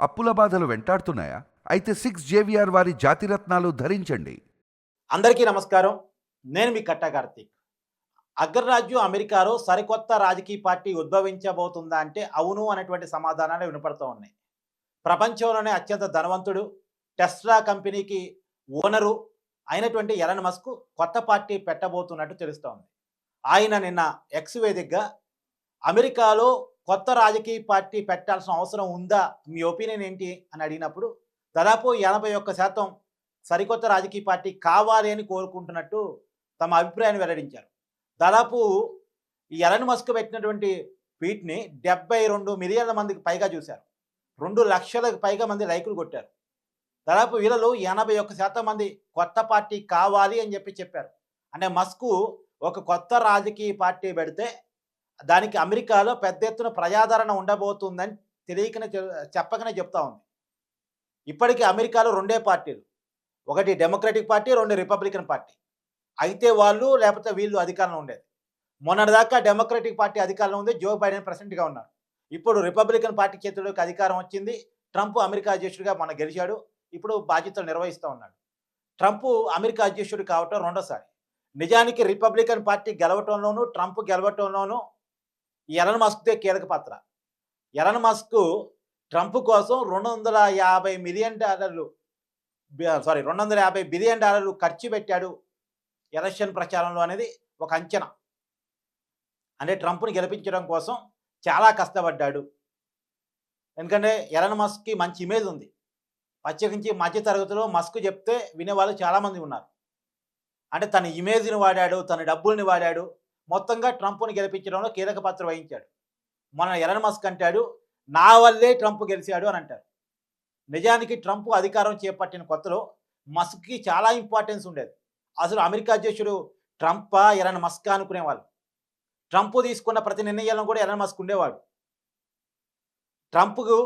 అప్పుల బాధలు వెంటాడుతున్నాయా? అయితే సిక్స్ జేవిఆర్ వారి జాతిరత్నాలు ధరించండి. అందరికీ నమస్కారం. నేను మీ కట్ట కార్తీక్. అగ్రరాజ్యం అమెరికాలో సరికొత్త రాజకీయ పార్టీ ఉద్భవించబోతుందా అంటే అవును అనేటువంటి సమాధానాలు వినపడుతూ ఉన్నాయి. ప్రపంచంలోనే అత్యంత ధనవంతుడు టెస్లా కంపెనీకి ఓనరు అయినటువంటి ఎలన్ మస్క్ కొత్త పార్టీ పెట్టబోతున్నట్టు తెలుస్తోంది. ఆయన నిన్న ఎక్స్ వేదికగా అమెరికాలో కొత్త రాజకీయ పార్టీ పెట్టాల్సిన అవసరం ఉందా? మీ ఒపీనియన్ ఏంటి? అని అడిగినప్పుడు దాదాపు ఎనభై ఒక్క శాతం సరికొత్త రాజకీయ పార్టీ కావాలి అని కోరుకుంటున్నట్టు తమ అభిప్రాయాన్ని వెల్లడించారు. దాదాపు ఈ ఎలన్ మస్క్ పెట్టినటువంటి ట్వీట్ని డెబ్బై రెండు మిలియన్ల మందికి పైగా చూశారు. రెండు లక్షలకు పైగా మంది లైకులు కొట్టారు. దాదాపు వీళ్ళలో ఎనభై ఒక్క శాతం మంది కొత్త పార్టీ కావాలి అని చెప్పి చెప్పారు. అంటే మస్కు ఒక కొత్త రాజకీయ పార్టీ పెడితే దానికి అమెరికాలో పెద్ద ఎత్తున ప్రజాదరణ ఉండబోతుందని తెలియకనే చెప్పకనే చెప్తా ఉంది. ఇప్పటికీ అమెరికాలో రెండే పార్టీలు. ఒకటి డెమోక్రటిక్ పార్టీ రెండు రిపబ్లికన్ పార్టీ. అయితే వాళ్ళు లేకపోతే వీళ్ళు అధికారంలో ఉండేది. మొన్నటిదాకా డెమోక్రటిక్ పార్టీ అధికారంలో ఉంది జో బైడెన్ ప్రెసిడెంట్గా ఉన్నారు ఇప్పుడు రిపబ్లికన్ పార్టీ చేతుల్లోకి అధికారం వచ్చింది. ట్రంప్ అమెరికా అధ్యక్షుడిగా మన గెలిచాడు. ఇప్పుడు బాధ్యతలు నిర్వహిస్తూ ఉన్నాడు. ట్రంప్ అమెరికా అధ్యక్షుడు కావటం రెండోసారి. నిజానికి రిపబ్లికన్ పార్టీ గెలవటంలోనూ ట్రంప్ గెలవటంలోనూ ఎలన్ మస్క్దే కీలక పాత్ర. ఎలన్ మస్క్ ట్రంప్ కోసం రెండు వందల యాభై మిలియన్ డాలర్లు సారీ రెండు వందల యాభై బిలియన్ డాలర్లు ఖర్చు పెట్టాడు ఎలక్షన్ ప్రచారంలో అనేది ఒక అంచనా. అంటే ట్రంప్ని గెలిపించడం కోసం చాలా కష్టపడ్డాడు. ఎందుకంటే ఎలన్ మస్క్కి మంచి ఇమేజ్ ఉంది. ప్రత్యేకించి మధ్య తరగతిలో మస్క్ చెప్తే వినేవాళ్ళు చాలామంది ఉన్నారు. అంటే తన ఇమేజ్ని వాడాడు తన డబ్బుల్ని వాడాడు మొత్తంగా ట్రంప్ను గెలిపించడంలో కీలక పాత్ర వహించాడు. మన ఎలన్ మస్క్ అంటాడు నా వల్లే ట్రంప్ గెలిచాడు అని అంటారు. నిజానికి ట్రంప్ అధికారం చేపట్టిన కొత్తలో మస్క్కి చాలా ఇంపార్టెన్స్ ఉండేది. అసలు అమెరికా అధ్యక్షుడు ట్రంపా ఎలన్ మస్క్ అనుకునేవాళ్ళు. ట్రంప్ తీసుకున్న ప్రతి నిర్ణయాలను కూడా ఎలన్ మస్క్ ఉండేవాడు. ట్రంప్కు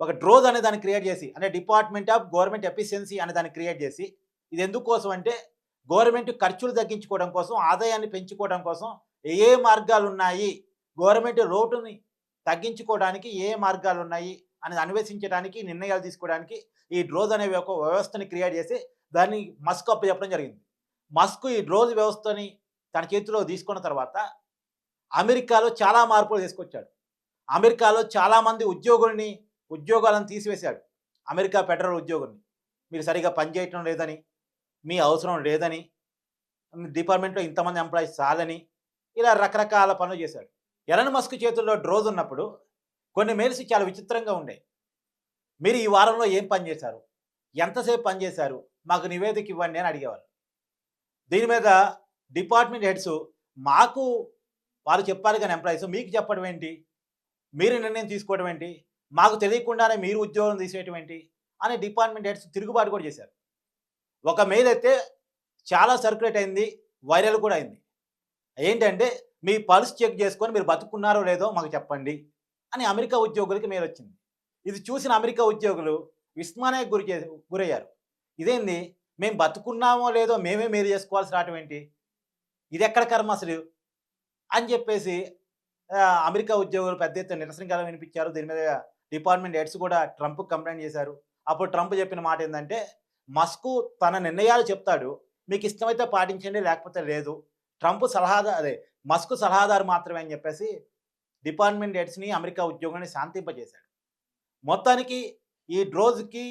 ఒక డ్రోజ్ అనే దాన్ని క్రియేట్ చేసి అంటే డిపార్ట్మెంట్ ఆఫ్ గవర్నమెంట్ ఎఫిషియన్సీ అనే దాన్ని క్రియేట్ చేసి ఇది ఎందుకోసం అంటే గవర్నమెంట్ ఖర్చులు తగ్గించుకోవడం కోసం ఆదాయాన్ని పెంచుకోవడం కోసం ఏ మార్గాలు ఉన్నాయి గవర్నమెంట్ లోటుని తగ్గించుకోవడానికి ఏ మార్గాలు ఉన్నాయి అనేది అన్వేషించడానికి నిర్ణయాలు తీసుకోవడానికి ఈ డ్రోజ్ అనే ఒక వ్యవస్థని క్రియేట్ చేసి దాన్ని మస్క్ అప్పు చెప్పడం జరిగింది. మస్క్ ఈ డ్రోజ్ వ్యవస్థని తన చేతిలో తీసుకున్న తర్వాత అమెరికాలో చాలా మార్పులు తీసుకొచ్చాడు. అమెరికాలో చాలామంది ఉద్యోగుల్ని ఉద్యోగాలను తీసివేశాడు. America federal ఉద్యోగుల్ని. మీరు సరిగా పనిచేయటం లేదని మీ అవసరం లేదని డిపార్ట్మెంట్లో ఇంతమంది ఎంప్లాయీస్ చాలని ఇలా రకరకాల పనులు చేశాడు. ఎలన్ మస్క్ చేతుల్లో డ్రోజ్ ఉన్నప్పుడు కొన్ని మెయిల్స్ చాలా విచిత్రంగా ఉండే మీరు ఈ వారంలో ఏం పని చేశారు? ఎంతసేపు పనిచేశారు మాకు నివేదిక ఇవ్వండి అని అడిగేవారు దీని మీద డిపార్ట్మెంట్ హెడ్స్ మాకు వారు చెప్పాలి కానీ ఎంప్లాయీస్ మీకు చెప్పడం ఏంటి? మీరు నిర్ణయం తీసుకోవడం ఏంటి? మాకు తెలియకుండానే మీరు ఉద్యోగం తీసేయటం ఏంటి? అని డిపార్ట్మెంట్ హెడ్స్ తిరుగుబాటు కూడా చేశారు. ఒక మెయిల్ అయితే చాలా సర్క్యులేట్ అయింది వైరల్ కూడా అయింది. ఏంటంటే మీ పల్స్ చెక్ చేసుకొని మీరు బతుకున్నారో లేదో మాకు చెప్పండి అని అమెరికా ఉద్యోగులకి మీరు వచ్చింది. ఇది చూసిన అమెరికా ఉద్యోగులు విస్మయానికి గురి గురయ్యారు. ఇదేంది? మేము బతుకున్నామో లేదో మేమే మేలు చేసుకోవాల్సి రావటం ఏంటి? ఇది ఎక్కడ కర్మ అసలు? అని చెప్పేసి అమెరికా ఉద్యోగులు పెద్ద ఎత్తున నిరసనకాలం వినిపించారు. దీని మీద డిపార్ట్మెంట్ హెడ్స్ కూడా ట్రంప్ కంప్లైంట్ చేశారు. అప్పుడు ట్రంప్ చెప్పిన మాట ఏంటంటే మస్కు తన నిర్ణయాలు చెప్తాడు. మీకు ఇష్టమైతే పాటించండి లేకపోతే లేదు. ట్రంప్ సలహాదారు అదే మస్క్ సలహాదారు మాత్రమే అని చెప్పేసి డిపార్ట్మెంట్ హెడ్స్ని అమెరికా ఉద్యోగాన్ని శాంతింపజేశాడు. మొత్తానికి ఈ డ్రోజ్కి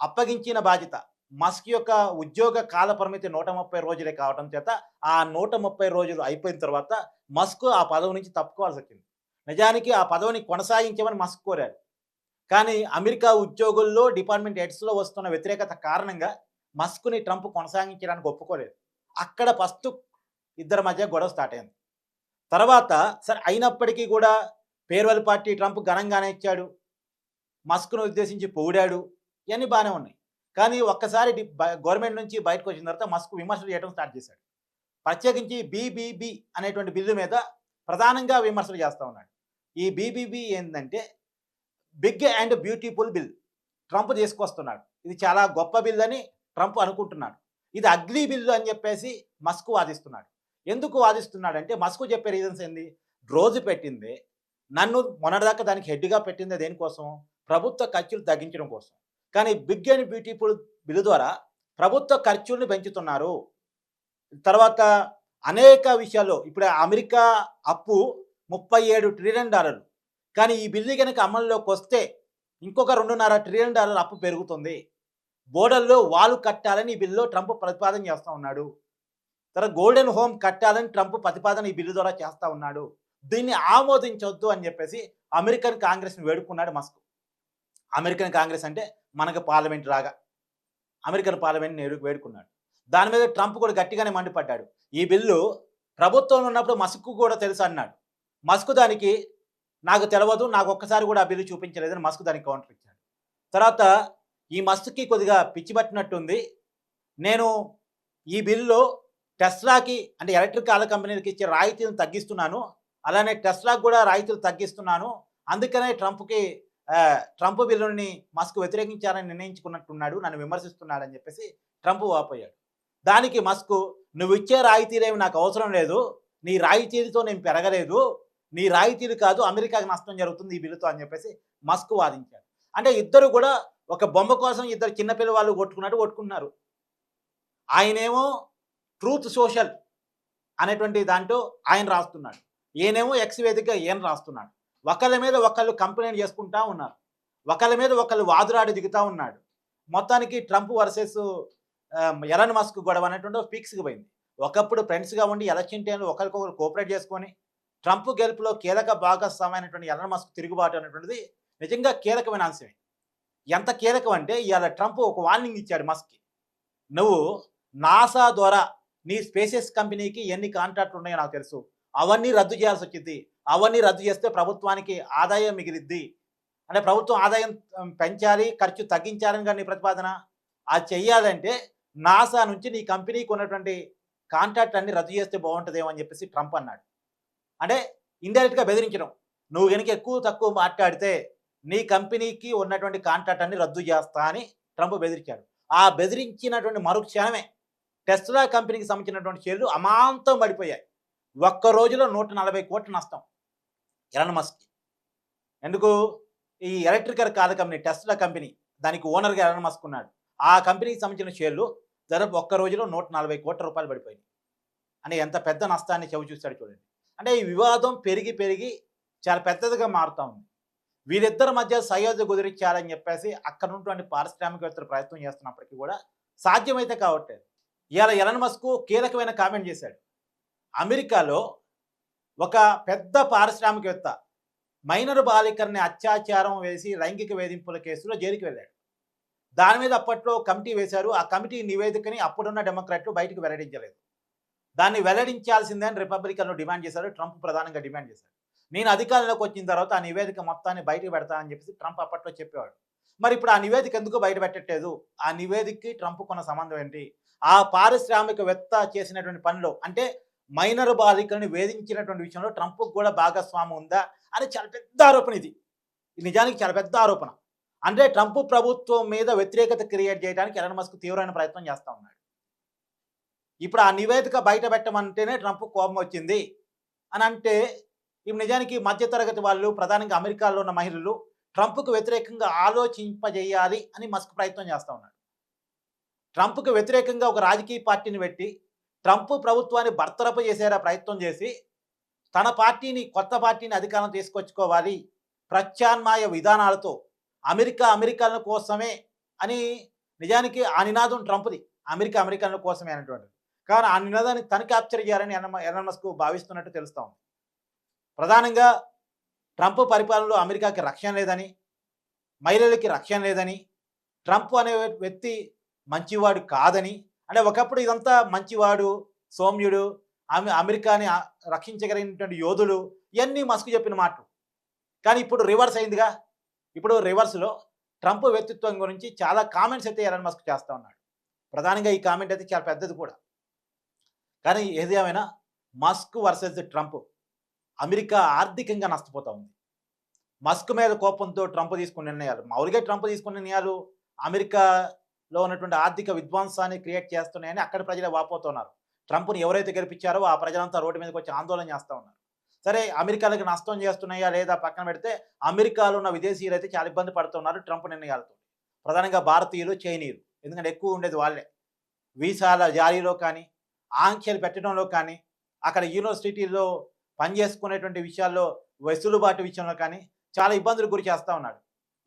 అప్పగించిన బాధ్యత మస్క్ యొక్క ఉద్యోగ కాల పరిమితి నూట ముప్పై రోజులే కావడం చేత ఆ నూట ముప్పై రోజులు అయిపోయిన తర్వాత మస్క్ ఆ పదవి నుంచి తప్పుకోవాల్సి వచ్చింది. నిజానికి ఆ పదవిని కొనసాగించమని మస్క్ కోరారు. కానీ అమెరికా ఉద్యోగుల్లో డిపార్ట్మెంట్ హెడ్స్లో వస్తున్న వ్యతిరేకత కారణంగా మస్క్ని ట్రంప్ కొనసాగించడానికి ఒప్పుకోలేదు. అక్కడ ఫస్ట్ ఇద్దరి మధ్య గొడవ స్టార్ట్ అయింది. తర్వాత సరే అయినప్పటికీ కూడా పేర్వల్ పార్టీ ట్రంప్ ఘనంగానే ఇచ్చాడు. మస్క్ను ఉద్దేశించి పొగిడాడు. ఇవన్నీ బాగానే ఉన్నాయి. కానీ ఒక్కసారి గవర్నమెంట్ నుంచి బయటకు వచ్చిన తర్వాత మస్క్ విమర్శలు చేయడం స్టార్ట్ చేశాడు. ప్రత్యేకించి బీబీబీ అనేటువంటి బిల్లు మీద ప్రధానంగా విమర్శలు చేస్తూ ఉన్నాడు. ఈ బీబీబీ ఏంటంటే big and beautiful bill Trump తీసుకొస్తున్నాడు. ఇది చాలా గొప్ప బిల్ అని ట్రంప్ అనుకుంటున్నాడు. ఇది అగ్లీ బిల్లు అని చెప్పేసి మస్క్ వాదిస్తున్నాడు. ఎందుకు వాదిస్తున్నాడంటే మస్కు చెప్పే రీజన్స్ ఏంది? రోజు పెట్టింది. నన్ను మొన్నటిదాకా దానికి హెడ్గా పెట్టింది దేనికోసం? ప్రభుత్వ ఖర్చులు తగ్గించడం కోసం. కానీ బిగ్ అండ్ బ్యూటిఫుల్ బిల్లు ద్వారా ప్రభుత్వ ఖర్చుల్ని పెంచుతున్నారు. తర్వాత అనేక విషయాల్లో ఇప్పుడు అమెరికా అప్పు ముప్పై ఏడు ట్రిలియన్ డాలర్లు కానీ ఈ బిల్లు కనుక అమల్లోకి వస్తే ఇంకొక రెండున్నర ట్రిలియన్ డాలర్ అప్పు పెరుగుతుంది. బోర్డర్లో వాలు కట్టాలని ఈ బిల్లులో ట్రంప్ ప్రతిపాదన చేస్తూ ఉన్నాడు. తర్వాత గోల్డెన్ హోమ్ కట్టాలని ట్రంప్ ప్రతిపాదన ఈ బిల్లు ద్వారా చేస్తూ ఉన్నాడు. దీన్ని ఆమోదించొద్దు అని చెప్పేసి అమెరికన్ కాంగ్రెస్ని వేడుకున్నాడు మస్క్ అమెరికన్ కాంగ్రెస్ అంటే మనకు పార్లమెంట్ రాగా అమెరికన్ పార్లమెంట్ నేడు వేడుకున్నాడు. దాని మీద ట్రంప్ కూడా గట్టిగానే మండిపడ్డాడు. ఈ బిల్లు ప్రభుత్వంలో ఉన్నప్పుడు మస్క్ కూడా తెలుసు అన్నాడు. మస్క్ దానికి నాకు తెలియదు నాకు ఒక్కసారి కూడా ఆ బిల్లు చూపించలేదని మస్క్ దానికి కౌంటర్ ఇచ్చాడు. తర్వాత ఈ మస్క్కి కొద్దిగా పిచ్చి పట్టినట్టుంది. నేను ఈ బిల్లులో టెస్లాకి అంటే ఎలక్ట్రిక్ కార్ల కంపెనీలకు ఇచ్చే రాయితీలను తగ్గిస్తున్నాను. అలానే టెస్లాకి కూడా రాయితీలు తగ్గిస్తున్నాను. అందుకనే ట్రంప్కి ట్రంప్ బిల్లుని మస్క్ వ్యతిరేకించాలని నిర్ణయించుకున్నట్టున్నాడు నన్ను విమర్శిస్తున్నాడని చెప్పేసి ట్రంప్ వాపోయాడు. దానికి మస్క్ నువ్వు ఇచ్చే రాయితీలేమి నాకు అవసరం లేదు. నీ రాయితీలతో నేను పెరగలేదు. నీ రాయితీలు కాదు అమెరికాకి నష్టం జరుగుతుంది ఈ బిల్లుతో అని చెప్పేసి మస్క్ వాదించాడు. అంటే ఇద్దరు కూడా ఒక బొమ్మ కోసం ఇద్దరు చిన్నపిల్ల వాళ్ళు కొట్టుకున్నట్టు కొట్టుకున్నారు ఆయనేమో ట్రూత్ సోషల్ అనేటువంటి దాంట్లో ఆయన రాస్తున్నాడు. ఈయనేమో ఎక్స్ వేదిక ఈయన రాస్తున్నాడు. ఒకళ్ళ మీద ఒకళ్ళు కంప్లైంట్ చేసుకుంటా ఉన్నారు. ఒకళ్ళ మీద ఒకళ్ళు వాదురాడి దిగుతూ ఉన్నాడు. మొత్తానికి ట్రంప్ వర్సెస్ ఎలన్ మస్క్ గొడవ అనేటువంటి ఫిక్స్కి పోయింది. ఒకప్పుడు ఫ్రెండ్స్గా ఉండి ఎలక్షన్ టైంలో ఒకరికొకరు కోఆపరేట్ చేసుకొని ట్రంప్ గెలుపులో కీలక భాగస్వామైనటువంటి ఎలన్ మస్క్ తిరుగుబాటు అనేటువంటిది నిజంగా కీలకమైన అంశమే. ఎంత కీలకం అంటే ఇవాళ ట్రంప్ ఒక వార్నింగ్ ఇచ్చాడు మస్క్కి. నువ్వు నాసా ద్వారా నీ స్పేసెస్ కంపెనీకి ఎన్ని కాంట్రాక్ట్లు ఉన్నాయో నాకు తెలుసు. అవన్నీ రద్దు చేయాల్సి వచ్చింది. అవన్నీ రద్దు చేస్తే ప్రభుత్వానికి ఆదాయం మిగిలిద్ది. అంటే ప్రభుత్వం ఆదాయం పెంచాలి ఖర్చు తగ్గించాలని కానీ ప్రతిపాదన. అది చెయ్యాలంటే నాసా నుంచి నీ కంపెనీకి ఉన్నటువంటి కాంట్రాక్ట్ అన్ని రద్దు చేస్తే బాగుంటుందేమో అని చెప్పేసి ట్రంప్ అన్నాడు. అంటే ఇండైరెక్ట్గా బెదిరించడం. నువ్వు కనుక ఎక్కువ తక్కువ మాట్లాడితే నీ కంపెనీకి ఉన్నటువంటి కాంట్రాక్ట్ అన్ని రద్దు చేస్తా అని ట్రంప్ బెదిరించాడు. ఆ బెదిరించినటువంటి మరుక్షణమే టెస్లా కంపెనీకి సంబంధించినటువంటి షేర్లు అమాంతం పడిపోయాయి. ఒక్క రోజులో నూట నలభై కోట్ల నష్టం. Elon Musk. ఎందుకు? ఈ electrical car company Tesla company దానికి ఓనర్గా ఎలన్ మస్క్ ఉన్నాడు. ఆ కంపెనీకి సంబంధించిన షేర్లు దాదాపు ఒక్క రోజులో నూట నలభై కోట్ల రూపాయలు పడిపోయినాయి. అంటే ఎంత పెద్ద నష్టాన్ని చవి చూశాడు చూడండి. అంటే ఈ వివాదం పెరిగి పెరిగి చాలా పెద్దదిగా మారుతూ ఉంది. వీరిద్దరి మధ్య సయోధ్య కుదిరించాలని చెప్పేసి అక్కడ ఉన్నటువంటి పారిశ్రామికవేత్తలు ప్రయత్నం చేస్తున్నప్పటికీ కూడా సాధ్యమైతే కావట్లేదు. ఇవాళ ఎలన్ మస్కు కీలకమైన కామెంట్ చేశాడు. అమెరికాలో ఒక పెద్ద పారిశ్రామికవేత్త మైనర్ బాలికల్ని అత్యాచారం వేసి లైంగిక వేధింపుల కేసులో జైలుకి వెళ్ళాడు. దాని మీద అప్పట్లో కమిటీ వేశారు. ఆ కమిటీ నివేదికని అప్పుడున్న డెమోక్రాట్లు బయటకు వెల్లడించలేదు. దాన్ని వెల్లడించాల్సిందే అని రిపబ్లికన్లు డిమాండ్ చేశారు. ట్రంప్ ప్రధానంగా డిమాండ్ చేశారు. నేను అధికారంలోకి వచ్చిన తర్వాత ఆ నివేదిక మొత్తాన్ని బయటకు పెడతానని చెప్పేసి ట్రంప్ అప్పట్లో చెప్పేవాడు. మరి ఇప్పుడు ఆ నివేదిక ఎందుకు బయట పెట్టట్లేదు? ఆ నివేదికకి ట్రంప్ కొన్న సంబంధం ఏంటి? ఆ పారిశ్రామికవేత్త చేసినటువంటి పనిలో అంటే మైనర్ బాలికలను వేధించినటువంటి విషయంలో ట్రంప్ కూడా భాగస్వామ్యం ఉందా అని చాలా పెద్ద ఆరోపణ ఇది. ఇది నిజానికి చాలా పెద్ద ఆరోపణ. అంటే ట్రంప్ ప్రభుత్వం మీద వ్యతిరేకత క్రియేట్ చేయడానికి ఎలన్ మస్క్ తీవ్రమైన ప్రయత్నం చేస్తూ ఉన్నాడు. ఇప్పుడు ఆ నివేదిక బయట పెట్టమంటేనే ట్రంప్ కోపం వచ్చింది. అని అంటే ఇప్పుడు నిజానికి మధ్యతరగతి వాళ్ళు ప్రధానంగా అమెరికాలో ఉన్న మహిళలు ట్రంప్కు వ్యతిరేకంగా ఆలోచింపజేయాలి అని మస్క్ ప్రయత్నం చేస్తూ ఉన్నాడు. ట్రంప్కు వ్యతిరేకంగా ఒక రాజకీయ పార్టీని పెట్టి ట్రంప్ ప్రభుత్వాన్ని భర్తరప చేసేలా ప్రయత్నం చేసి తన పార్టీని కొత్త పార్టీని అధికారం తీసుకొచ్చుకోవాలి. ప్రత్యామ్నాయ విధానాలతో అమెరికా అమెరికాల కోసమే అని నిజానికి ఆ నినాదం ట్రంప్ది. అమెరికా అమెరికాల కోసమే అనేటువంటిది. కానీ ఆ నినాదాన్ని తను క్యాప్చర్ చేయాలని ఎలన్ ఎలన్ మస్క్ భావిస్తున్నట్టు తెలుస్తూ ఉంది. ప్రధానంగా ట్రంప్ పరిపాలనలో అమెరికాకి రక్షణ లేదని మహిళలకి రక్షణ లేదని ట్రంప్ అనే వ్యక్తి మంచివాడు కాదని. అంటే ఒకప్పుడు ఇదంతా మంచివాడు సౌమ్యుడు ఆమె అమెరికాని రక్షించగలిగినటువంటి యోధులు ఇవన్నీ మస్క్ చెప్పిన మాటలు. కానీ ఇప్పుడు రివర్స్ అయిందిగా. ఇప్పుడు రివర్స్లో ట్రంప్ వ్యక్తిత్వం గురించి చాలా కామెంట్స్ అయితే ఎలన్ మస్క్ చేస్తూ ఉన్నాడు. ప్రధానంగా ఈ కామెంట్ అయితే చాలా పెద్దది కూడా. కానీ ఏది ఏమైనా మస్క్ వర్సెస్ ట్రంప్ అమెరికా ఆర్థికంగా నష్టపోతూ ఉంది. మస్క్ మీద కోపంతో ట్రంప్ తీసుకున్న నిర్ణయాలు మామూలుగా ట్రంప్ తీసుకున్న నిర్ణయాలు అమెరికా లో ఉన్నటువంటి ఆర్థిక విధ్వంసాన్ని క్రియేట్ చేస్తున్నాయని అక్కడ ప్రజలే వాపోతున్నారు. ట్రంప్ని ఎవరైతే గెలిపించారో ఆ ప్రజలంతా రోడ్డు మీదకి వచ్చి ఆందోళన చేస్తూ ఉన్నారు. సరే అమెరికాలకు నష్టం చేస్తున్నాయా లేదా పక్కన పెడితే అమెరికాలో ఉన్న విదేశీయులు అయితే చాలా ఇబ్బంది పడుతున్నారు ట్రంప్ నిర్ణయాలతో ప్రధానంగా భారతీయులు చైనీయులు. ఎందుకంటే ఎక్కువ ఉండేది వాళ్ళే. వీసాల జారీలో కానీ ఆంక్షలు పెట్టడంలో కానీ అక్కడ యూనివర్సిటీల్లో పనిచేసుకునేటువంటి విషయాల్లో వెసులుబాటు విషయంలో కానీ చాలా ఇబ్బందులు గురి చేస్తూ ఉన్నాడు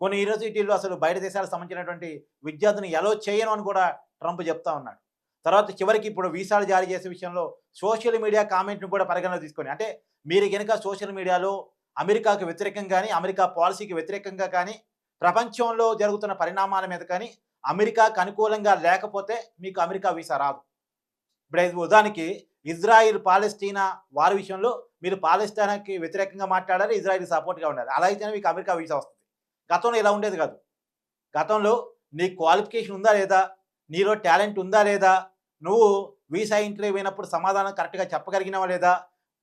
కొన్ని యూనివర్సిటీల్లో అసలు బయట దేశాలకు సంబంధించినటువంటి విద్యార్థిని ఎలా చేయను అని కూడా ట్రంప్ చెప్తా ఉన్నాడు. తర్వాత చివరికి ఇప్పుడు వీసాలు జారీ చేసే విషయంలో సోషల్ మీడియా కామెంట్ను కూడా పరిగణలో తీసుకొని అంటే మీరు కనుక సోషల్ మీడియాలో అమెరికాకు వ్యతిరేకంగా కానీ అమెరికా పాలసీకి వ్యతిరేకంగా కానీ ప్రపంచంలో జరుగుతున్న పరిణామాల మీద కానీ అమెరికాకు అనుకూలంగా లేకపోతే మీకు అమెరికా వీసా రాదు. ఇప్పుడు ఉదాహరణకి ఇజ్రాయిల్ పాలెస్టీనా వారి విషయంలో మీరు పాలెస్టీనాకి వ్యతిరేకంగా మాట్లాడాలి ఇజ్రాయిల్ సపోర్ట్గా ఉండాలి. అలా అయితేనే మీకు అమెరికా వీసా వస్తుంది. గతంలో ఇలా ఉండేది కాదు. గతంలో నీ క్వాలిఫికేషన్ ఉందా లేదా? నీలో టాలెంట్ ఉందా లేదా? నువ్వు వీసా ఇంటర్వ్యూ అయినప్పుడు సమాధానం కరెక్ట్గా చెప్పగలిగినావా లేదా?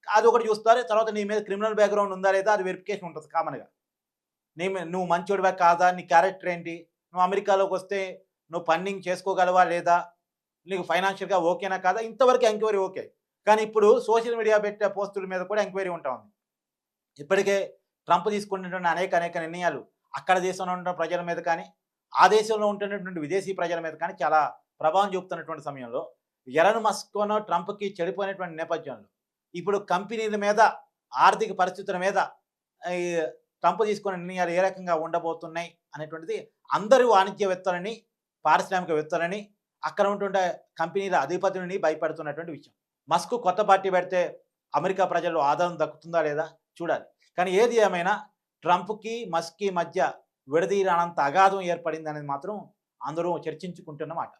అది ఒకటి చూస్తారు తర్వాత నీ మీద క్రిమినల్ బ్యాక్గ్రౌండ్ ఉందా లేదా? అది వెరిఫికేషన్ ఉంటుంది కామన్గా. నీ నువ్వు మంచోడివా కాదా? నీ క్యారెక్టర్ ఏంటి? నువ్వు అమెరికాలోకి వస్తే నువ్వు ఫండింగ్ చేసుకోగలవా లేదా? నీకు ఫైనాన్షియల్గా ఓకేనా కాదా? ఇంతవరకు ఎంక్వైరీ ఓకే. కానీ ఇప్పుడు సోషల్ మీడియా పెట్టే పోస్టుల మీద కూడా ఎంక్వైరీ ఉంటా ఉంది. ఇప్పటికే ట్రంప్ తీసుకున్నటువంటి అనేక అనేక నిర్ణయాలు అక్కడ దేశంలో ఉన్న ప్రజల మీద కానీ ఆ దేశంలో ఉంటున్నటువంటి విదేశీ ప్రజల మీద కానీ చాలా ప్రభావం చూపుతున్నటువంటి సమయంలో ఎరన్ మస్కోనో ట్రంప్కి చెడిపోయినటువంటి నేపథ్యంలో ఇప్పుడు కంపెనీల మీద ఆర్థిక పరిస్థితుల మీద ట్రంప్ తీసుకున్న నిర్ణయాలు ఏ రకంగా ఉండబోతున్నాయి అనేటువంటిది అందరూ వాణిజ్యవేత్తలని పారిశ్రామికవేత్తలని అక్కడ ఉంటుండే కంపెనీల అధిపతులని భయపడుతున్నటువంటి విషయం. మస్క్ కొత్త పార్టీ పెడితే అమెరికా ప్రజల్లో ఆదరణ దక్కుతుందా లేదా చూడాలి. కానీ ఏది ఏమైనా ట్రంప్కి మస్క్కి మధ్య విడదీరానంత అగాధం ఏర్పడింది అనేది మాత్రం అందరూ చర్చించుకుంటున్నమాట.